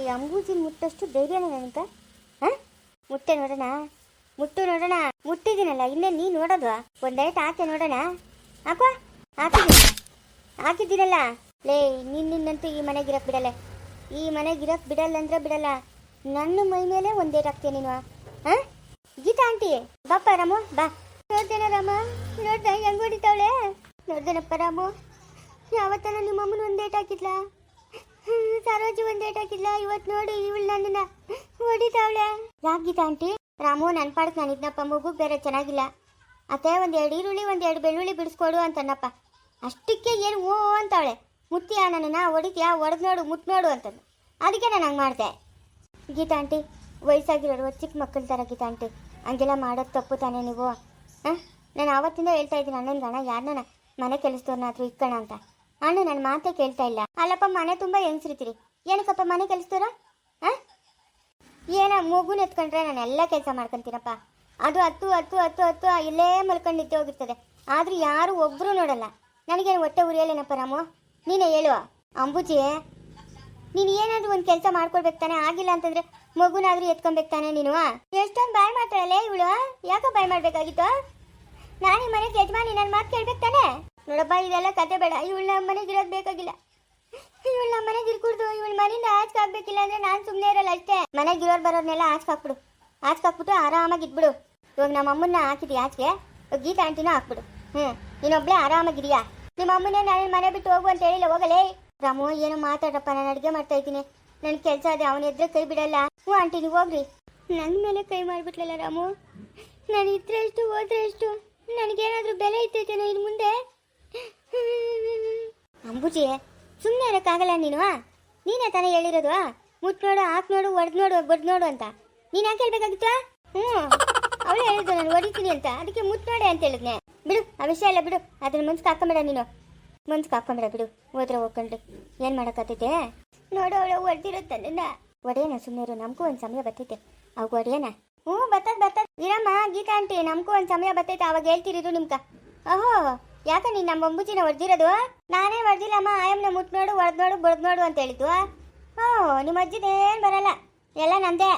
ಈ ಅಂಬೂಜಿ ಮುಟ್ಟಷ್ಟು ಧೈರ್ಯನೇ ನನಗೆ? ಹಾಂ? ಮುಟ್ಟೆ ನೋಡೋಣ? ಮುಟ್ಟು ನೋಡೋಣ? ಮುಟ್ಟಿದ್ದೀನಲ್ಲ ಇನ್ನೇ ನೀ ನೋಡೋದು. ಒಂದೈಟ್ ಹಾಕಿ ನೋಡೋಣ? ಹಾಕುವ? ಹಾಕಿದ್ದೀನಿ. ಹಾಕಿದ್ದೀನಲ್ಲ. ಲೇ, ನಿನ್ ನಿನ್ನಂತೂ ಈ ಮನೆಗೆ ಇರಕ್ ಬಿಡಲ್ಲ. ಈ ಮನೆಗೆ ಇರಕ್ ಬಿಡಲ್ಲ ಅಂದ್ರೆ ಬಿಡಲ್ಲ. ನನ್ನ ಮೈ ಮೇಲೆ ಒಂದೇಟ್ ಹಾಕ್ತೀನಿ ನೀನು. ಹಾಂ? ಗೀತಾ ಆಂಟಿ ಬಾಪ್ಪ ರಾಮು, ಬಾ. ನೋಡ್ದೇನ ರಾಮ? ನೋಡ್ದ, ಹೆಂಗ್ ಹೊಡಿತಾವಳೆ? ನೋಡ್ದೇನಪ್ಪ ರಾಮು? ಯಾವತ್ತನ ನಿಮ್ಮ ಅಮ್ಮನ ಒಂದೇಟ್ ಹಾಕಿದ್ಲ? ಸರೋಜಿ ಒಂದೇಟ್ ಹಾಕಿದ್ಲ. ಇವತ್ತು ನೋಡಿ, ಇವಳು ನನ್ನನ್ನ ಹೊಡಿತಾವಳೆ. ಯಾಕೆ ಗೀತಾ ಆಂಟಿ? ರಾಮು ನನ್ನ ಪಾಡಕ್ ನಾನು ಇದ್ನಪ್ಪ. ಮಗು ಬೇರೆ ಚೆನ್ನಾಗಿಲ್ಲ. ಅತ್ತೆ, ಒಂದು ಎರಡು ಈರುಳ್ಳಿ, ಒಂದು ಎರಡು ಬೆಳ್ಳುಳ್ಳಿ ಬಿಡಿಸ್ಕೊಡು ಅಂತನಪ್ಪ ಅಷ್ಟಕ್ಕೆ ಏನು ಓ ಅಂತವಳೆ. ಮುತ್ತಿಯ ನನ್ನನ್ನ ಹೊಡಿತೀಯಾ? ಹೊಡೆದು ನೋಡು ಮುಟ್ಟು ನೋಡು ಅಂತಂದು. ಅದಕ್ಕೆ ನಾನು ಹಂಗೆ ಮಾಡಿದೆ. ಗೀತಾ ಆಂಟಿ, ವಯಸ್ಸಾಗಿರೋರು ಚಿಕ್ಕ ಮಕ್ಕಳ ಥರ ಗೀತಾ ಆಂಟಿ. ಹಂಗೆಲ್ಲ ಮಾಡೋದು ತಪ್ಪು ತಾನೇ ನೀವು? ಹಾಂ? ನಾನು ಆವತ್ತಿಂದ ಹೇಳ್ತಾ ಇದ್ದೀನಿ, ಅಣ್ಣನ ಗಣ, ಯಾರನ್ನ? ಮನೆ ಕೆಲಸದವ್ರನ್ನಾದ್ರೂ ಇಕ್ಕಣ ಅಂತ. ಅಣ್ಣ ನನ್ನ ಮಾತೇ ಕೇಳ್ತಾ ಇಲ್ಲ. ಅಲ್ಲಪ್ಪ, ಮನೆ ತುಂಬ ಹೆಂಗ್ಸಿರ್ತೀರಿ? ಏನಕ್ಕಪ್ಪ, ಮನೆ ಕೆಲಸದವ್ರ? ಹಾಂ ಏನ, ಮಗುನ ಎತ್ಕೊಂಡ್ರೆ ನಾನು ಎಲ್ಲ ಕೆಲಸ ಮಾಡ್ಕೊಂತೀನಪ್ಪ. ಅದು ಹತ್ತು ಹತ್ತು ಹತ್ತು ಹತ್ತು ಇಲ್ಲೇ ಮಲ್ಕೊಂಡು ನಿದ್ದೆ ಹೋಗಿರ್ತದೆ. ಆದ್ರೂ ಯಾರು ಒಬ್ರು ನೋಡಲ್ಲ. ನನಗೇನು ಹೊಟ್ಟೆ ಉರಿಯಲ್ಲೇನಪ್ಪ ರಾಮು? ನೀನೇ ಹೇಳುವ ಅಂಬುಜಿ, ನೀನು ಏನಾದರೂ ಒಂದು ಕೆಲಸ ಮಾಡ್ಕೊಳ್ಬೇಕು ತಾನೆ? ಆಗಿಲ್ಲ ಅಂತಂದ್ರೆ ಮಗುನಾದ್ರೂ ಎತ್ಕೊಬೇಕು ತಾನೆ ನೀನು ಎಷ್ಟೊಂದು ಬಾಯ್ ಮಾಡ್ತಾಳಲ್ಲೇ ಇವಳು ಯಾಕೆ ಬಾಯ್ ಮಾಡ್ಬೇಕಾಗಿತ್ತು? ನಾನೇ ಈ ಮನೆಗೆ ಯಜಮಾನಿ ನನ್ನ ಮಾತು ಕೇಳ್ಬೇಕು ತಾನೆ? ನೋಡಪ್ಪ, ಇದೆಲ್ಲ ಕತೆ ಬೇಡ. ಇವಳು ನಮ್ಮ ಮನೆಗೆ ಇರೋದು ಬೇಕಾಗಿಲ್ಲ. ಇವಳು ನಮ್ಮ ಮನೆಗೆ ಇರ್ಕೂಡ್ದು ಇವಳು ಮನೆಯಿಂದ ಆಚೆ ಹಾಕ್ಬೇಕಿಲ್ಲ ಅಂದ್ರೆ ನಾನು ಸುಮ್ಮನೆ ಇರಲ್ಲ ಅಷ್ಟೇ. ಮನೆಗೆ ಇರೋರು ಬರೋರ್ನೆಲ್ಲ ಆಚೆ ಹಾಕ್ಬಿಡು. ಆಚೆ ಹಾಕ್ಬಿಟ್ಟು ಆರಾಮಾಗಿ ಇದ್ಬಿಡು. ಇವಾಗ ನಮ್ಮ ಅಮ್ಮನ್ನ ಹಾಕಿದ್ಯಾ ಆಚೆಗೆ? ಗೀತಾ ಆಂಟಿನೂ ಹಾಕ್ಬಿಡು. ಹ್ಞೂ ನೀನೊಬ್ಳೆ ಆರಾಮಾಗಿದೆಯಾ ನಿಮ್ಮ ಅಮ್ಮನೇ ನಾನು ಮನೆ ಬಿಟ್ಟು ಹೋಗು ಅಂತ ಹೇಳಿಲ್ಲ, ಹೋಗಲೇ? ರಾಮು, ಏನೋ ಮಾತಾಡಪ್ಪ ನಾನು ಅಡುಗೆ ಮಾಡ್ತಾ ಇದ್ದೀನಿ. ನನ್ನ ಕೆಲಸ ಅದೇ ಅವನ ಎದ್ರೆ ಕೈ ಬಿಡಲ್ಲ. ಹ್ಞೂ ಆಂಟಿ, ನೀವು ಹೋಗ್ರಿ. ನನ್ನ ಮೇಲೆ ಕೈ ಮಾಡಿಬಿಟ್ಲಲ್ಲ ರಾಮು? ನಾನು ಹೋದ್ರೆ ಎಷ್ಟು ನನಗೇನಾದರೂ ಬೆಲೆ ಇರ್ತೈತೇನೋ ಇನ್ನು ಮುಂದೆ? ಅಂಬುಜಿ ಸುಮ್ಮನೆ ಇರೋಕ್ಕಾಗಲ್ಲ ನೀನು ನೀನೇ ತಾನೇ ಹೇಳಿರೋದು ಮುಟ್ ನೋಡು, ಹಾಕ್ ನೋಡು, ಒಡ್ದು ನೋಡು, ಬಡ್ದು ನೋಡು ಅಂತ. ನೀನು ಯಾಕೆ ಹೇಳ್ಬೇಕಾಗಿತ್ತು ಹ್ಞೂ. ಅವಳು ಹೇಳಿದ್ದು, ನಾನು ಹೊಡಿತೀನಿ ಅಂತ. ಅದಕ್ಕೆ ಮುಟ್ ನೋಡೆ ಅಂತ ಹೇಳಿದ್ನೆ. ಬಿಡು, ಆ ವಿಷಯ ಎಲ್ಲ ಬಿಡು. ಅದನ್ನ ಮನ್ಸ್ಗೆ ಹಾಕೊಂಬೇಡ ನೀನು. ಮನ್ಸ್ಗೆ ಹಾಕೊಂಬೇಡ ಬಿಡು. ಹೋದ್ರೆ ಹೋಗ್ಕೊಂಡು. ಏನು ಮಾಡೋಕ್ಕಾಗ್ತೈತೆ ನೋಡು, ಅವಳು ಹೊಡ್ದಿರುತ್ತೆ ನಿನ್ನ. ಒಡೆಯನ ಸುಮ್ಮನೆ ನಮಗೂ ಒಂದು ಸಮಯ ಬರ್ತೈತೆ. ಅವಾಗ ಒಡೆಯನ ಹ್ಞೂ, ಬರ್ತದ ಬರ್ತದ. ಇರಮ್ಮ, ಗೀತಾ ಆಂಟಿ, ನಮಗೂ ಒಂದು ಸಮಯ ಬರ್ತೈತೆ. ಅವಾಗ ಹೇಳ್ತಿರಿದು ನಿಮ್ಕ ಓಹೋ ಯಾಕ ನೀನು ನಮ್ಮ ಅಂಬುಜಿನ ಹೊಡೆದಿರೋದು ನಾನೇ ಹೊಡೆದಿಲ್ಲಮ್ಮ ಆಯಮ್ಮನ ಮುಟ್ ನೋಡು ಹೊಡೆದ್ ನೋಡು ಬಡ್ದು ನೋಡು ಅಂತ ಹೇಳಿದ್ದು ಓ ನಿಮ್ಮ ಅಜ್ಜಿದೇನು ಬರಲ್ಲ. ಎಲ್ಲ ನಂದೇ.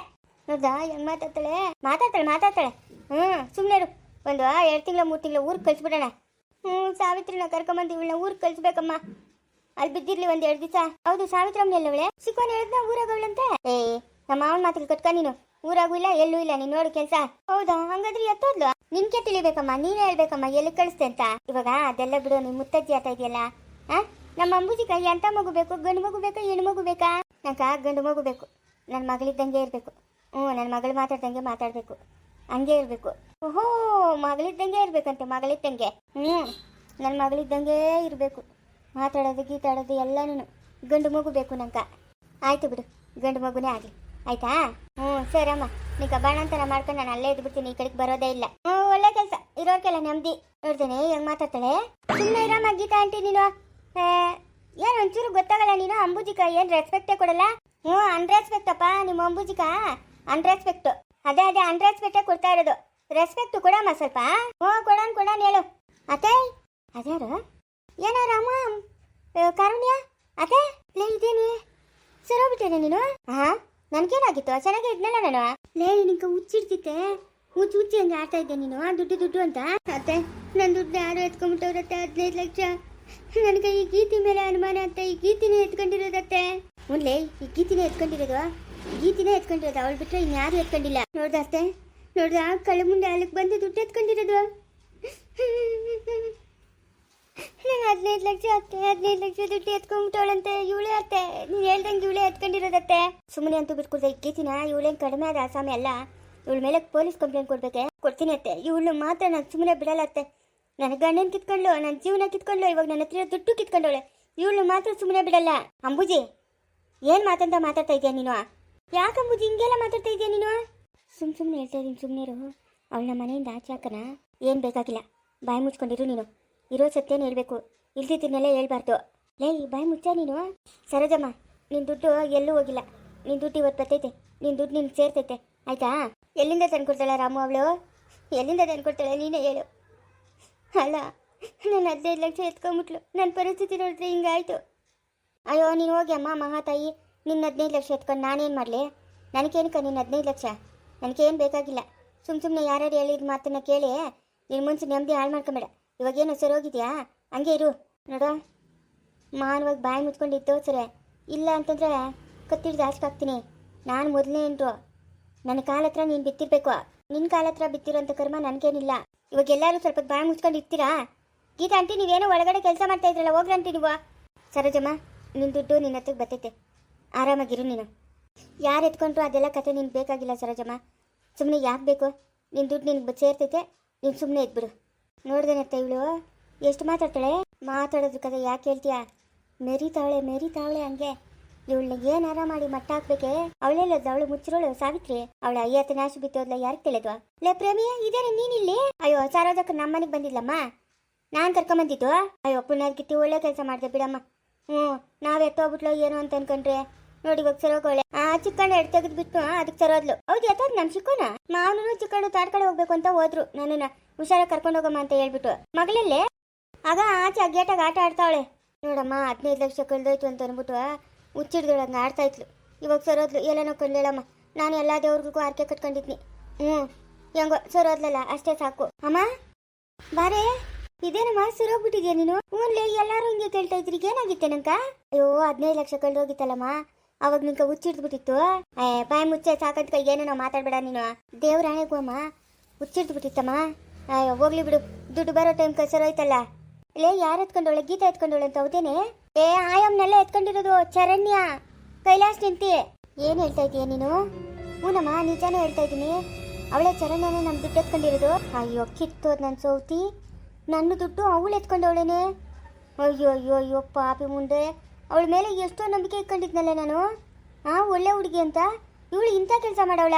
ಹೌದಾ? ಹೆಂಗ್ ಮಾತಾಡ್ತಾಳೆ? ಮಾತಾಡ್ತಾಳೆ ಮಾತಾಡ್ತಾಳೆ. ಹ್ಞೂ ಸುಮ್ಮನೆ ಒಂದು ಎರಡು ತಿಂಗಳ, ಮೂರು ತಿಂಗಳ ಊರಿಗೆ ಕಳಿಸ್ಬಿಡೋಣ. ಹ್ಞೂ ಸಾವಿತ್ರಿನ ಕರ್ಕೊಂಬಂದು ಇವಳನ್ನ ಊರಿಗೆ ಕಳಿಸ್ಬೇಕಮ್ಮ. ಅಲ್ಲಿ ಬಿದ್ದಿರ್ಲಿ ಒಂದು ಎರಡು ದಿವಸ. ಹೌದು ಸಾವಿತ್ರಮ್ಮ ಅವಳೆ ಸಿಕ್ಕೋನ್ ಹೇಳಿದ್ನ ಊರಾಗವಳಂತೆ ಏ, ನಮ್ಮ ಮಾವನ ಮಾತಿಗೆ ಕಟ್ಕ ನೀನು. ಊರಾಗೂ ಇಲ್ಲ, ಎಲ್ಲೂ ಇಲ್ಲ. ನೀನ್ ನೋಡು ಕೆಲ್ಸ. ಹೌದಾ? ಹಂಗಾದ್ರೆ ಎತ್ತೋದ್ಲು? ನಿನ್ಕೆ ತಿಳಿಬೇಕಮ್ಮ? ನೀನೇ ಹೇಳ್ಬೇಕಮ್ಮ, ಎಲ್ಲಿ ಕಳಿಸ್ತೆ ಅಂತ. ಇವಾಗ ಅದೆಲ್ಲ ಬಿಡು, ನೀನ್ ಮುತ್ತಜ್ಜಿ ಆತ ಇದೆಯಲ್ಲ? ಆ? ನಮ್ಮ ಅಂಬುಜಿಕ ಎಂತ ಮಗು ಬೇಕು? ಗಂಡು ಮಗು ಬೇಕಾ, ಹೆಣ್ಣು ಮಗು ಬೇಕಾ? ನಂಗ ಗಂಡು ಮಗು ಬೇಕು. ನನ್ನ ಮಗಳಿದ್ದಂಗೆ ಇರಬೇಕು. ಹ್ಞೂ ನನ್ನ ಮಗಳು ಮಾತಾಡ್ದಂಗೆ ಮಾತಾಡಬೇಕು. ಹಂಗೆ ಇರಬೇಕು. ಓಹೋ, ಮಗಳಿದ್ದಂಗೆ ಇರ್ಬೇಕಂತೆ, ಮಗಳಿದ್ದಂಗೆ. ಹ್ಞೂ ನನ್ನ ಮಗಳಿದ್ದಂಗೆ ಇರಬೇಕು. ಮಾತಾಡೋದು, ಗೀತಾಡೋದು ಎಲ್ಲನೂ ಗಂಡು ಮಗು ಬೇಕು ನಂಗೆ. ಆಯ್ತು ಬಿಡು, ಗಂಡು ಮಗುನೇ ಆಗಲಿ. ಆಯ್ತಾ? ಹ್ಞೂ ಸರಮ್ಮ ನೀ ಬಾಣಂತನ ಮಾಡ್ಕೊಂಡು ನಾನು ಅಲ್ಲೇ ಇದ್ಬಿಡ್ತೀನಿ, ಈ ಕಡೆಗೆ ಬರೋದೇ ಇಲ್ಲ. ಹ್ಞೂ, ಒಳ್ಳೆ ಕೆಲಸ. ಇರೋಕೆಲ್ಲ ನೆಮ್ಮದಿ. ನೋಡ್ತೇನೆ, ಹೆಂಗ್ ಮಾತಾಡ್ತಾಳೆ? ಸುಮ್ಮನೆ ಇರಮ್ಮ ಗೀತಾ ಆಂಟಿ ನೀನು. ಏನು ಒಂಚೂರು ಗೊತ್ತಾಗಲ್ಲ ನೀನು? ಅಂಬುಜಿಕ ಏನು ರೆಸ್ಪೆಕ್ಟೇ ಕೊಡಲ್ಲ? ಹ್ಞೂ ಅನ್ರೆಸ್ಪೆಕ್ಟ್ ಅಪ್ಪ, ನಿಮ್ಮ ಅಂಬುಜಿಕ? ಅನ್ರೆಸ್ಪೆಕ್ಟ್ ಅದೇ ಅದೇ ಅನ್ರೆಸ್ಪೆಕ್ಟೇ ಕೊಡ್ತಾ ಇರೋದು. ರೆಸ್ಪೆಕ್ಟ್ ಕೊಡಮ್ಮ ಸ್ವಲ್ಪ. ಹ್ಞೂ ಕೊಡೋಣ ಕೊಡೋಣ ಹೇಳು. ಅತ್ತೆ? ಅದ್ಯಾರು? ಏನೋ ರಾಮ? ಕಾರುಣ್ಯ? ಅತ್ತೆ? ಇದೇನಿ? ಸರೋಗ್ಬಿಟ್ಟೇನೆ ನೀನು? ಹಾ ನನ್ಗೇನಾಗಿತ್ತು? ಚೆನ್ನಾಗಿ ಇದ್ನಲ್ಲ ನಾನು? ಲೇ ನಿಂಗೆ ಹುಚ್ಚಿಡ್ತಿತ್ತೆ. ಹುಚ್ಚು ಹುಚ್ಚಿ ಹಂಗೆ ಆಡ್ತಾ ಇದ್ದೆ ನೀನು. ದುಡ್ಡು ದುಡ್ಡು ಅಂತ? ಅತ್ತೆ ನನ್ನ ದುಡ್ಡು ಯಾರು ಎತ್ಕೊಂಡ್ಬಿಟ್ಟವ್ರತ್ತೆ ಹದಿನೈದು ಲಕ್ಷ. ನನಗೆ ಈ ಗೀತಿ ಮೇಲೆ ಅನುಮಾನ ಅಂತ ಈ ಗೀತಿನೇ ಎತ್ಕೊಂಡಿರೋದತ್ತೆ. ಮುಂದೆ ಈ ಗೀತಿನೇ ಎತ್ಕೊಂಡಿರೋದು? ಗೀತಿನೇ ಎತ್ಕೊಂಡಿರೋದು? ಅವಳು ಬಿಟ್ಟರೆ ಇನ್ಯಾರು ಎತ್ಕೊಂಡಿಲ್ಲ. ನೋಡ್ದ ಅತ್ತೆ ನೋಡ್ದ? ಕಳ್ಳ ಮುಂದೆ ಅಲ್ಲಿಗೆ ಬಂದು ದುಡ್ಡು ಎತ್ಕೊಂಡಿರೋದು. ನಾನು ಹದಿನೈದು ಲಕ್ಷ ಅತ್ತೆ ಹದಿನೈದು ಲಕ್ಷ ದುಡ್ಡು ಎತ್ಕೊಂಡ್ಬಿಟ್ಟವಳಂತೆ ಇವಳೇ ಅತ್ತೆ. ನೀನು ಹೇಳ್ದಂಗೆ ಇವಳೇ ಎತ್ಕೊಂಡಿರೋದತ್ತೆ. ಸುಮ್ಮನೆ ಅಂತೂ ಬಿಟ್ಕೊಡ್ದೆ. ಇಕ್ಕೀತಿನ ಇವಳೇನು ಕಡಿಮೆ ಆದ ಆಸಾಮಿ ಅಲ್ಲ. ಇವಳ ಮೇಲೆ ಪೊಲೀಸ್ ಕಂಪ್ಲೇಂಟ್ ಕೊಡ್ಬೇಕೆ? ಕೊಡ್ತೀನಿ ಅತ್ತೆ. ಇವಳು ಮಾತ್ರ ನಾನು ಸುಮ್ಮನೆ ಬಿಡಲ್ಲ ಅತ್ತೆ. ನನ್ನ ಗಂಡನ ಕಿತ್ಕೊಂಡ್ಲು ನನ್ನ ಜೀವನ ಕಿತ್ಕೊಂಡ್ಲು ಇವಾಗ ನನ್ನ ಹತ್ರ ದುಡ್ಡು ಕಿತ್ಕೊಂಡವಳೆ. ಇವಳು ಮಾತ್ರ ಸುಮ್ಮನೆ ಬಿಡಲ್ಲ. ಅಂಬುಜಿ, ಏನು ಮಾತಂತ ಮಾತಾಡ್ತಾ ಇದೆಯಾ ನೀನು? ಯಾಕೆ ಅಂಬುಜಿ, ಹಿಂಗೆಲ್ಲ ಮಾತಾಡ್ತಾ ಇದೆಯಾ ನೀನು? ಸುಮ್ ಸುಮ್ಮನೆ ಹೇಳ್ತಾ ಇದ್ದೀನಿ ಸುಮ್ಮನೆ ಇರು. ಅವಳ ಮನೆಯಿಂದ ಆಚೆ ಹಾಕನ ಏನು ಬೇಕಾಗಿಲ್ಲ. ಬಾಯಿ ಮುಚ್ಕೊಂಡಿರು ನೀನು. ಇರೋ ಸತ್ಯನ ಹೇಳಬೇಕು. ಇಲ್ದಿದ್ದನ್ನೆಲ್ಲ ಹೇಳ್ಬಾರ್ದು. ಲೇ ಬಾಯ್ ಮುಚ್ಚ ನೀನು? ಸರೋಜಮ್ಮ ನಿನ್ನ ದುಡ್ಡು ಎಲ್ಲೂ ಹೋಗಿಲ್ಲ. ನಿನ್ನ ದುಡ್ಡು ಇವತ್ತು ಬರ್ತೈತೆ. ನಿನ್ನ ದುಡ್ಡು ನಿನ್ಗೆ ಸೇರ್ತೈತೆ. ಆಯಿತಾ? ಎಲ್ಲಿಂದ ತಂದ್ಕೊಡ್ತಾಳೆ ರಾಮು ಅವಳು? ಎಲ್ಲಿಂದ ತಂದ್ಕೊಡ್ತಾಳೆ ನೀನೇ ಹೇಳು. ಅಲ್ಲ, ನಾನು ಹದಿನೈದು ಲಕ್ಷ ಎತ್ಕೊಂಬಿಟ್ಲು. ನನ್ನ ಪರಿಸ್ಥಿತಿ ನೋಡಿದ್ರೆ ಹಿಂಗಾಯ್ತು. ಅಯ್ಯೋ, ನೀನು ಹೋಗಿ ಅಮ್ಮ, ಮಹಾತಾಯಿ. ನಿನ್ನ ಹದಿನೈದು ಲಕ್ಷ ಎತ್ಕೊಂಡು ನಾನೇನು ಮಾಡಲಿ? ನನಗೇನಕ್ಕ ನಿನ್ನ ಹದಿನೈದು ಲಕ್ಷ? ನನಗೇನು ಬೇಕಾಗಿಲ್ಲ. ಸುಮ್ಮ ಸುಮ್ಮನೆ ಯಾರ್ಯಾರು ಹೇಳಿದ ಮಾತನ್ನು ಕೇಳಿ ನಿನ್ನ ಮುಂಚೆ ನೆಮ್ಮದಿ ಹಾಳು ಮಾಡ್ಕೊಂಬೇಡ. ಇವಾಗೇನು ಸರಿ ಹೋಗಿದ್ಯಾ? ಹಂಗೆ ಇರು. ನೋಡು ಮಾನವಾಗಿ ಬಾಯಿ ಮುಚ್ಕೊಂಡಿದ್ದು ಸರಿ. ಇಲ್ಲ ಅಂತಂದ್ರೆ ಕತ್ತಿಡ್ದು ಹಾಕ್ತೀನಿ. ನಾನು ಮೊದಲನೇ ಏನರು ನನ್ನ ಕಾಲ ಹತ್ರ ನೀನು ಬಿತ್ತಿರಬೇಕು. ನಿನ್ನ ಕಾಲ ಹತ್ರ ಬಿತ್ತಿರೋಂಥ ಕರ್ಮ ನನಗೇನಿಲ್ಲ. ಇವಾಗ ಎಲ್ಲರೂ ಸ್ವಲ್ಪ ಬಾಯಿ ಮುಚ್ಕೊಂಡು ಇರ್ತೀರಾ? ಗೀತಾ ಆಂಟಿ, ನೀವೇನೋ ಒಳಗಡೆ ಕೆಲಸ ಮಾಡ್ತಾ ಇದ್ರಲ್ಲ ಹೋಗ್ರಂಟಿ ನೀವು. ಸರೋಜಮ್ಮ ನಿನ್ನ ದುಡ್ಡು ನಿನ್ನ ಹತ್ರಕ್ಕೆ ಬರ್ತೈತೆ. ಆರಾಮಾಗಿರು ನೀನು. ಯಾರು ಎತ್ಕೊಂಡ್ರು ಅದೆಲ್ಲ ಕತೆ ನಿನ್ಗೆ ಬೇಕಾಗಿಲ್ಲ ಸರೋಜಮ್ಮ. ಸುಮ್ಮನೆ ಯಾಕೆ ಬೇಕು? ನಿನ್ನ ದುಡ್ಡು ನಿನ್ಗೆ ಸೇರ್ತೈತೆ. ನೀನು ಸುಮ್ಮನೆ ಇದ್ಬಿಡು. ನೋಡ್ದೇನತ್ತ ಇವಳು. ಎಷ್ಟು ಮಾತಾಡ್ತಾಳೆ? ಮಾತಾಡೋದ್ರ ಕತೆ ಯಾಕೆ ಹೇಳ್ತೀಯಾ? ಮೆರಿತಾವಳೆ ಮೆರಿತಾವಳೆ ಹಂಗೆ. ಇವಳನ್ನ ಏನಾರ ಮಾಡಿ ಮಟ್ಟ ಹಾಕ್ಬೇಕೆ? ಅವಳೆಲ್ಲದ ಅವಳು ಮುಚ್ಚಿರೋಳು ಸಾವಿತ್ರಿ. ಅವಳ ಅಯ್ಯತ್ತ ನಾಶ ಬಿತ್ತೋದ್ಲ ಯಾರು ತಿಳಿದ್ವಾ? ಲೇ ಪ್ರೇಮಿಯ ಇದೇನೆ ನೀನಿಲ್ಲಿ? ಅಯ್ಯೋ, ಸಾರೋದಕ್ಕೆ ನಮ್ಮನೆಗೆ ಬಂದಿಲ್ಲಮ್ಮ ನಾನು ಕರ್ಕೊಂಬಂದಿದ್ದು ಅಯ್ಯೋ ಪುಣ್ಯದ್ಕಿತ್ತಿ ಒಳ್ಳೆ ಕೆಲಸ ಮಾಡಿದೆ ಬಿಡಮ್ಮ. ಹ್ಞೂ ನಾವ್ ಎತ್ತೋಗ್ಬಿಟ್ಲೋ ಏನೋ ಅಂತ ಅನ್ಕೊಂಡ್ರೆ. ನೋಡಿ, ಇವಾಗ ಸರೋಗೋಳೆ ಆ ಚಿಕ್ಕಣ್ಣ ಎಡ್ ತೆಗೆದು ಬಿಟ್ಟು ಅದಕ್ಕೆ ಸರೋದ್ಲು ಹೌದು ಎತ್ತೋದ್ ನಮ್ ಚಿಕ್ಕಣ್ಣ? ಮಾವನು ಚಿಕ್ಕಣ್ಣ ತಾಡ್ಕಡೆ ಹೋಗ್ಬೇಕು ಅಂತ ಹೋದ್ರು. ನನ್ನನ್ನ ಹುಷಾರಾಗಿ ಕರ್ಕೊಂಡು ಹೋಗಮ್ಮ ಅಂತ ಹೇಳ್ಬಿಟ್ಟು ಮಗಳಲ್ಲೇ? ಆಗ ಆಚೆ ಅಗ್ಗೇಟಾಗ ಗೇಟಾಗ ಆಟ ಆಡ್ತಾವಳೆ. ನೋಡಮ್ಮ, ಹದಿನೈದು ಲಕ್ಷ ಕಳ್ದೋಯ್ತು ಅಂತ ಅಂದ್ಬಿಟ್ಟು ಹುಚ್ಚಿಡ್ದೊಳಗೆ ಆಡ್ತಾ ಇದ್ಲು. ಇವಾಗ ಸರೋದ್ಲು ಎಲ್ಲನೋ ಕೊಂಡ್ಲೇಳಮ್ಮ ನಾನು ಎಲ್ಲ ದೇವ್ರಿಗೂ ಆರ್ಕೆ ಕಟ್ಕೊಂಡಿದ್ನಿ. ಹ್ಞೂ. ಹೆಂಗೋ ಸರೋದ್ಲಲ್ಲ ಅಷ್ಟೇ ಸಾಕು. ಅಮ್ಮ? ಬಾರೇ. ಇದೇನಮ್ಮ ಸರೋಗ್ಬಿಟ್ಟಿದ್ಯಾ ನೀನು? ಹ್ಞೂನ್ಲೇ ಎಲ್ಲರೂ ಹಿಂಗೆ ಕೇಳ್ತಾ ಇದ್ರಿ. ಏನಾಗಿತ್ತೆ ನಂಕ ಅಯ್ಯೋ, ಹದಿನೈದು ಲಕ್ಷ ಕಳ್ದೋಗಿತ್ತಲ್ಲಮ್ಮ ಅವಾಗ ನಿಂಕ ಹುಚ್ಚಿಡ್ದ್ಬಿಟ್ಟಿತ್ತು. ಏ, ಬಾಯಿ ಮುಚ್ಚೆ, ಸಾಕಂತ ಏನೇನೋ ಮಾತಾಡ್ಬೇಡ ನೀನು. ದೇವ್ರ ಹಣೆಗೂ ಅಮ್ಮ ಹುಚ್ಚಿಡ್ದ್ಬಿಟ್ಟಿತ್ತಮ್ಮ. ಹೋಗ್ಲಿ ಬಿಡು. ದುಡ್ಡು ಬರೋ ಟೈಮ್ ಕಸರೋಯ್ತಲ್ಲ ಲೇ, ಯಾರು ಎತ್ಕೊಂಡವಳೆ ಗೀತ ಎತ್ಕೊಂಡವಳೆ ಅಂತ ಹೌದೇನೆ? ಏ ಆಯಮ್ನೆಲ್ಲ ಎತ್ಕೊಂಡಿರೋದು ಚರಣ್ಯ. ಕೈಲಾಸ್ ನಿಂತಿ. ಏನು ಹೇಳ್ತಾ ಇದೀಯ ನೀನು? ಹೂನಮ್ಮ, ನಿಜಾನೇ ಹೇಳ್ತಾ ಇದ್ದೀನಿ ಅವಳೆ ಚರಣ್ಯನೇ ನಮ್ಮ ದುಡ್ಡು ಎತ್ಕೊಂಡಿರೋದು. ಅಯ್ಯೋ, ಕಿತ್ತೋದ್ ನನ್ನ ಸೌತಿ. ನನ್ನ ದುಡ್ಡು ಅವಳು ಎತ್ಕೊಂಡವಳೇನೆ. ಅಯ್ಯೋ ಅಯ್ಯೋ ಅಯ್ಯೋ, ಪಾಪಿ ಮುಂದೆ. ಅವಳ ಮೇಲೆ ಎಷ್ಟೋ ನಂಬಿಕೆ ಇಟ್ಕೊಂಡಿದ್ನಲ್ಲ ನಾನು. ಆ, ಒಳ್ಳೆ ಹುಡುಗಿ ಅಂತ. ಇವಳು ಇಂಥ ಕೆಲಸ ಮಾಡವಳ?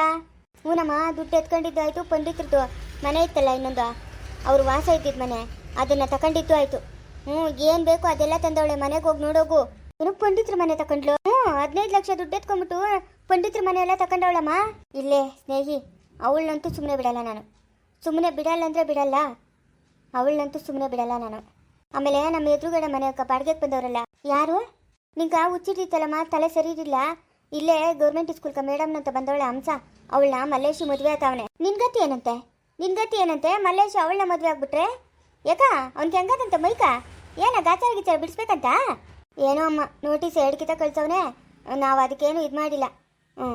ಹೂನಮ್ಮ, ದುಡ್ಡು ಎತ್ಕೊಂಡಿದ್ದಾಯ್ತು ಪಂಡಿತ್ರದ್ದು ಮನೆ ಇತ್ತಲ್ಲ ಇನ್ನೊಂದು. ಅವ್ರು ವಾಸ ಇದ್ದಿದ್ ಮನೆ. ಅದನ್ನ ತಗೊಂಡಿದ್ದು ಆಯಿತು. ಹ್ಞೂ, ಏನು ಬೇಕು ಅದೆಲ್ಲ ತಂದವಳೆ. ಮನೆಗೆ ಹೋಗಿ ನೋಡೋಗು. ಏನು ಪಂಡಿತರ ಮನೆ ತಕೊಂಡ್ಲು. ಹ್ಞೂ, ಹದಿನೈದು ಲಕ್ಷ ದುಡ್ಡು ಎತ್ಕೊಂಡ್ಬಿಟ್ಟು ಪಂಡಿತರ ಮನೆ ಎಲ್ಲ ತಕೊಂಡವಳಮ್ಮ. ಇಲ್ಲೇ, ಸ್ನೇಹಿ, ಅವಳನ್ನಂತೂ ಸುಮ್ಮನೆ ಬಿಡಲ್ಲ ನಾನು. ಸುಮ್ಮನೆ ಬಿಡಲ್ಲ ಅಂದ್ರೆ ಬಿಡಲ್ಲ. ಅವಳನ್ನಂತೂ ಸುಮ್ಮನೆ ಬಿಡಲ್ಲ ನಾನು. ಆಮೇಲೆ ನಮ್ಮ ಎದುರುಗಡೆ ಮನೆ ಬಾಡಿಗೆಗೆ ಬಂದವರಲ್ಲ. ಯಾರು? ನಿಂಗ ಹುಚ್ಚಿಟ್ಟಿತ್ತಲ್ಲಮ್ಮ ತಲೆ ಸರಿ ಇರಲಿಲ್ಲ ಇಲ್ಲೇ ಗೌರ್ಮೆಂಟ್ ಸ್ಕೂಲ್ಕ ಮೇಡಮ್ ಅಂತ ಬಂದವಳೆ ಹಂಸ. ಅವಳನ್ನ ಮಲ್ಲೇಶಿ ಮದುವೆ ಆತವನೆ. ನಿನ್ಗತಿ ಏನಂತೆ? ನಿನ್ಗತಿ ಏನಂತೆ? ಮಲ್ಲೇಶಿ ಅವಳನ್ನ ಮದುವೆ ಆಗ್ಬಿಟ್ರೆ? ಯಾಕ? ಅವ್ನಿಗೆ ಹೆಂಗದಂತ ಮೈಕ? ಏನ ಗಾಚಾರ ಗಿಚಾರ ಬಿಡಿಸ್ಬೇಕಂತ? ಏನೋ ಅಮ್ಮ, ನೋಟಿಸ್ ಎರಡು ಕಿತ ಕಳ್ಸವನೆ. ನಾವು ಅದಕ್ಕೇನು ಇದು ಮಾಡಿಲ್ಲ. ಹ್ಞೂ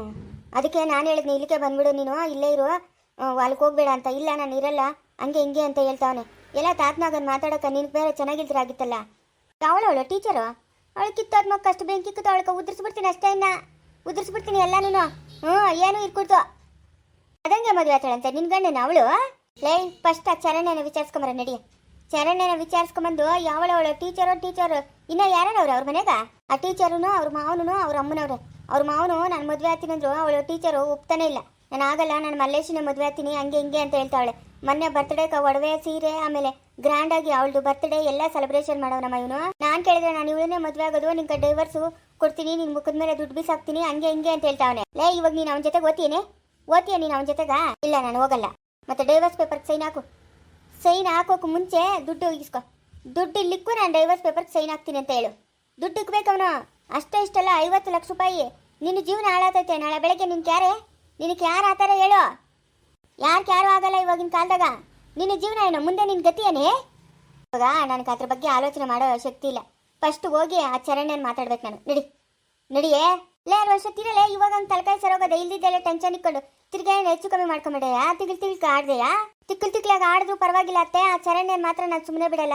ಅದಕ್ಕೆ ನಾನು ಹೇಳಿದ್ನಿ, ಇಲ್ಲಿಗೆ ಬಂದ್ಬಿಡು ನೀನು, ಇಲ್ಲೇ ಇರು. ಅಲ್ಲಿಗೆ ಹೋಗ್ಬೇಡ ಅಂತ. ಇಲ್ಲ, ನಾನು ಇರಲ್ಲ. ಹಂಗೆ ಹಿಂಗೆ ಅಂತ ಹೇಳ್ತಾವನೆ. ಎಲ್ಲ ತಾತ್ನಾಗನ್ ಮಾತಾಡಕ ನಿನ್ಗೆ ಬೇರೆ ಚೆನ್ನಾಗಿಲ್ದಿರಾಗಿತ್ತಲ್ಲ. ಅವಳವಳು ಟೀಚರು ಅವಳು ಕಿತ್ತೋದ್ ಕಷ್ಟ ಅಷ್ಟು ಬೆಂಕಿ ಕಿತ್ತು ಅವಳಕ ಉದುರಿಸ್ಬಿಡ್ತೀನಿ ಅಷ್ಟೇ ಇನ್ನ. ಉದುರಿಸ್ಬಿಡ್ತೀನಿ ಎಲ್ಲ ಹ್ಞೂ, ಏನು ಇರ್ಕೊಡ್ತು ಅದಂಗೆ ಮದುವೆ ಆತಾಳಂತೆ ನಿನ್ ಗಂಡನ ಅವಳು? ಲೇ ಫಸ್ಟ್ ಆ ಚರಣ್ಯನ ವಿಚಾರಿಸ್ಕೊಂಬರ ನಡಿ. ಚರಣ್ಯನ ವಿಚಾರಿಸ್ಕೊಂಬಂದು ಯಾವಳವಳು? ಟೀಚರು ಟೀಚರು ಇನ್ನ ಯಾರವ್ರು ಅವ್ರ ಮನೆಗ? ಆ ಟೀಚರುನು ಅವ್ರ ಮಾವನು ಅವ್ರ ಅಮ್ಮನವ್ರೆ. ಅವ್ರ ಮಾವನು, ನಾನು ಮದುವೆ ಆಗ್ತೀನಿ ಅಂದ್ರು, ಅವಳು ಟೀಚರು ಒಪ್ತಾನೆ ಇಲ್ಲ. ನಾನು ಆಗಲ್ಲ, ನಾನು ಮಲ್ಲೇಶಿನ ಮದುವೆ ಆಗ್ತೀನಿ ಹಂಗೆ ಹಿಂಗೆ ಅಂತ ಹೇಳ್ತಾವಳೆ. ಮೊನ್ನೆ ಬರ್ತ್ಡೇಕ ಒಡವೆ ಸೀರೆ, ಆಮೇಲೆ ಗ್ರ್ಯಾಂಡ್ ಆಗಿ ಅವಳದು ಬರ್ತ್ಡೇ ಎಲ್ಲ ಸೆಲೆಬ್ರೇಷನ್ ಮಾಡವನಮ್ಮ ಇವನು. ನಾನು ಕೇಳಿದ್ರೆ ನಾನು ಇವಳನ್ನೇ ಮದುವೆ ಆಗೋದು ನಿನ್ಗೆ ಡೈವರ್ಸು ಕೊಡ್ತೀನಿ, ನಿನ್ ಮುಖದ ಮೇಲೆ ದುಡ್ಡು ಬೀಸಾಕ್ತೀನಿ, ಹಂಗೆ ಹಿಂಗೆ ಅಂತ ಹೇಳ್ತಾವನೆ. ಲೇ, ಇವಾಗ ನೀನು ಅವನ ಜೊತೆಗೆ ಓದ್ತೀನಿ ಓದ್ತೀಯ ನೀನು ಅವನ ಜೊತೆಗ? ಇಲ್ಲ, ನಾನು ಹೋಗಲ್ಲ. ಮತ್ತೆ ಡೈವರ್ಸ್ ಪೇಪರ್ಗೆ ಸೈನ್ ಹಾಕು. ಸೈನ್ ಹಾಕೋಕೆ ಮುಂಚೆ ದುಡ್ಡು ಇಸ್ಕೊ. ದುಡ್ಡು ಇಲ್ಲಿಕ್ಕೂ ನಾನು ಡೈವರ್ಸ್ ಪೇಪರ್ಗೆ ಸೈನ್ ಹಾಕ್ತೀನಿ ಅಂತ ಹೇಳು. ದುಡ್ಡು ಇಕ್ಬೇಕು ಅವನು. ಅಷ್ಟೇ ಇಷ್ಟಲ್ಲ, ಐವತ್ತು ಲಕ್ಷ ರೂಪಾಯಿ. ನಿನ್ನ ಜೀವನ ಹಾಳಾತೈತೆ, ನಾಳೆ ಬೆಳಗ್ಗೆ ನಿನ್ಗೆ ಯಾರೇ? ನಿನಗೆ ಯಾರು ಆತರ ಹೇಳು? ಯಾರು ಯಾರು ಆಗಲ್ಲ ಇವಾಗಿನ ಕಾಲದಾಗ? ನಿನ್ನ ಜೀವನ ಏನು ಮುಂದೆ ನಿನ್ನ ಗತಿ ಏನೇ ಇವಾಗ ನನಗೆ ಅದ್ರ ಬಗ್ಗೆ ಆಲೋಚನೆ ಮಾಡೋ ಶಕ್ತಿ ಇಲ್ಲ. ಫಸ್ಟ್ ಹೋಗಿ ಆ ಚರಣ್ಯನ ಮಾತಾಡ್ಬೇಕು ನಾನು. ನಡಿ. ನಡಿಯೇ? ಲೇ ವರ್ಷ ತಿರಲೇ ಇವಾಗ ಒಂದು ತಲಕಾಯಿ ಸರೋಗದ ಇಲ್ದಿದ್ದೆಲ್ಲ ಟೆನ್ಷನ್ ಇಕ್ಕೊಂಡು ತಿರ್ಗಿ ಹೆಚ್ಚು ಕಮ್ಮಿ ಮಾಡ್ಕೊಂಬಿಡೆಯಾ? ತಿಗಿಲ್ ತಿಗಿಲ್ ಆಡ್ದೆಯಾ ತಿಕ್ಕಲ್ ತಿಕ್ಲಾಗ ಆಡಿದ್ರು ಪರವಾಗಿಲ್ಲ ಅತ್ತೆ. ಆ ಚರಣ್ಯನ್ ಮಾತ್ರ ನಾನು ಸುಮ್ಮನೆ ಬಿಡಲ್ಲ.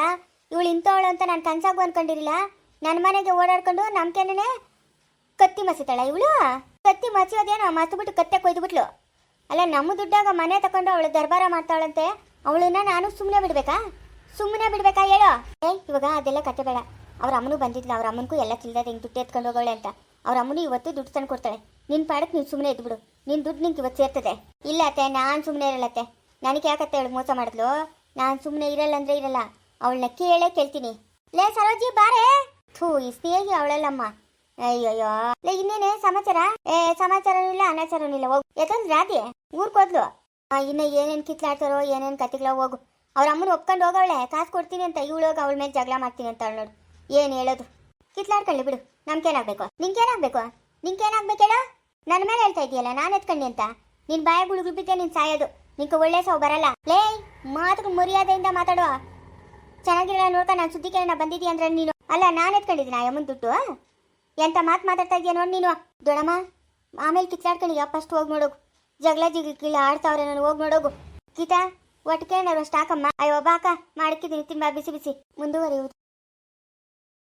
ಇವಳು ಇಂಥವಳು ಅಂತ ನಾನು ಕನ್ಸಾಗು ಅನ್ಕೊಂಡಿರಲಿಲ್ಲ. ನನ್ನ ಮನೆಗೆ ಓಡಾಡ್ಕೊಂಡು ನಮ್ಕೇನೇ ಕತ್ತಿ ಮಸಿತಾಳ ಇವಳು? ಕತ್ತಿ ಮಸಿಯೋದೇನೋ? ಮಸ್ಬಿಟ್ಟು ಕತ್ತೆ ಕೊಯ್ದು ಬಿಟ್ಲು. ಅಲ್ಲ, ನಮ್ಮ ದುಡ್ಡಾಗ ಮನೆ ತಗೊಂಡು ಅವಳು ದರ್ಬಾರ ಮಾಡ್ತಾವಳಂತೆ ಅವಳನ್ನ ನಾನು ಸುಮ್ಮನೆ ಬಿಡ್ಬೇಕಾ? ಸುಮ್ಮನೆ ಬಿಡ್ಬೇಕಾ ಹೇಳು? ಏ ಇವಾಗ ಅದೆಲ್ಲ ಕತೆ ಬೇಡ. ಅವ್ರ ಅಮ್ಮನು ಬಂದಿದ್ಲ. ಅವ್ರ ಅಮ್ಮನಿಗೂ ಎಲ್ಲ ತಿಳಿದ ಹಿಂಗೆ ದುಡ್ಡು ಎತ್ಕೊಂಡು ಹೋಗೋಳೆ ಅಂತ. ಅವ್ರ ಅಮ್ಮನು ಇವತ್ತು ದುಡ್ಡು ತಂದು ಕೊಡ್ತಾಳೆ. ನಿನ್ನ ಪಾಡಕ್ಕೆ ನೀನು ಸುಮ್ಮನೆ ಇದ್ಬಿಡು. ನಿನ್ನ ದುಡ್ಡು ನಿಂಗೆ ಇವತ್ತು ಸೇರ್ತದೆ. ಇಲ್ಲ ಅತ್ತೆ, ನಾನು ಸುಮ್ಮನೆ ಇರಲ್ಲತ್ತೆ ನನಗೆ ಯಾಕತ್ತೆ ಅವಳು ಮೋಸ ಮಾಡಿದ್ಲು? ನಾನು ಸುಮ್ಮನೆ ಇರಲ್ಲ ಅಂದ್ರೆ ಇರಲ್ಲ. ಅವಳನ್ನ ಕೇಳೇ ಕೇಳ್ತೀನಿ. ಲೇ, ಸರೋಜಿ, ಬಾರೆ. ಥೂ, ಈ ಅವಳಲ್ಲಮ್ಮ. ಅಯ್ಯಯ್ಯೋ. ಲೇ, ಇನ್ನೇನೆ ಸಮಾಚಾರ? ಏ, ಸಮಾಚಾರನೂ ಇಲ್ಲ, ಅನಾಚಾರನೂ ಇಲ್ಲ. ಹೋಗು. ಯಾಕಂದ್ರೆ ರಾಧೆ ಊರ್ಕೋದ್ಲು ಇನ್ನ ಏನೇನ್ ಕಿತ್ಲಾಡ್ತಾರೋ, ಏನೇನ್ ಕತ್ತಿಗಳ ಹೋಗು. ಅವ್ರ ಅಮ್ಮನ ಒಪ್ಕೊಂಡು ಹೋಗವಳೆ. ಕಾಸು ಕೊಡ್ತೀನಿ ಅಂತ ಇವಳು ಹೋಗಿ ಅವಳ ಮೇಲೆ ಜಗಳ ಮಾಡ್ತೀನಿ ಅಂತ ನೋಡು. ಏನ್ ಹೇಳೋದು? ಕಿತ್ಲಾಡ್ಕೊಳ್ಳಿ ಬಿಡು. ನಮ್ಗೇನಾಗ್ಬೇಕು ನಿಂಗೇನಾಗ್ಬೇಕು ಏನಾಗಬೇಕು ಹೇಳೋ? ನನ್ನ ಮೇಲೆ ಹೇಳ್ತಾ ಇದೆಯಲ್ಲ ನಾನು ಎತ್ಕೊಂಡಿ ಅಂತ. ನಿನ್ ಬಾಯ ಗುಳುಗುಳು ಬಿದ್ದೆ ನೀನ್ ಸಾಯೋದು. ನಿಂಗೆ ಒಳ್ಳೆ ಸಾವು ಬರಲ್ಲ. ಲೇ ಮಾತು ಮರ್ಯಾದೆಯಿಂದ ಮಾತಾಡುವ ಚೆನ್ನಾಗಿರಲ್ಲ ನೋಡ್ಕ, ನಾನು ಸುದ್ದಿ ಕೇಳೋಣ ಬಂದಿದ್ದೀಯ ಅಂದ್ರೆ ನೀನು. ಅಲ್ಲ, ನಾನು ಎತ್ಕೊಂಡಿದ್ದೀನಿ ಅಮ್ಮನ ದುಡ್ಡು. ಎಂತ ಮಾತು ಮಾತಾಡ್ತಾ ಇದೆಯಾ ನೋಡಿ ನೀನು. ದೊಡಮ್ಮ, ಆಮೇಲೆ ಕಿತ್ತಾಡ್ಕೊಂಡಿದ್ಯಾ ಫಸ್ಟ್ ಹೋಗಿ ನೋಡೋಗು. ಜಗಳ ಜಿಗಿ ಕೀಳ ಆಡ್ತಾವ್ರೆ ನಾನು ಹೋಗಿ ನೋಡೋಗು. ಗೀತಾ ಒಟ್ಟಿಗೆ ಅಷ್ಟು ಹಾಕಮ್ಮ ಅಯ್ಯೋ, ಬಾಕ ಮಾಡ್ಕಿದ್ದೀನಿ ತಿಂಬ, ಬಿಸಿ ಬಿಸಿ. ಮುಂದುವರಿಯುವುದು.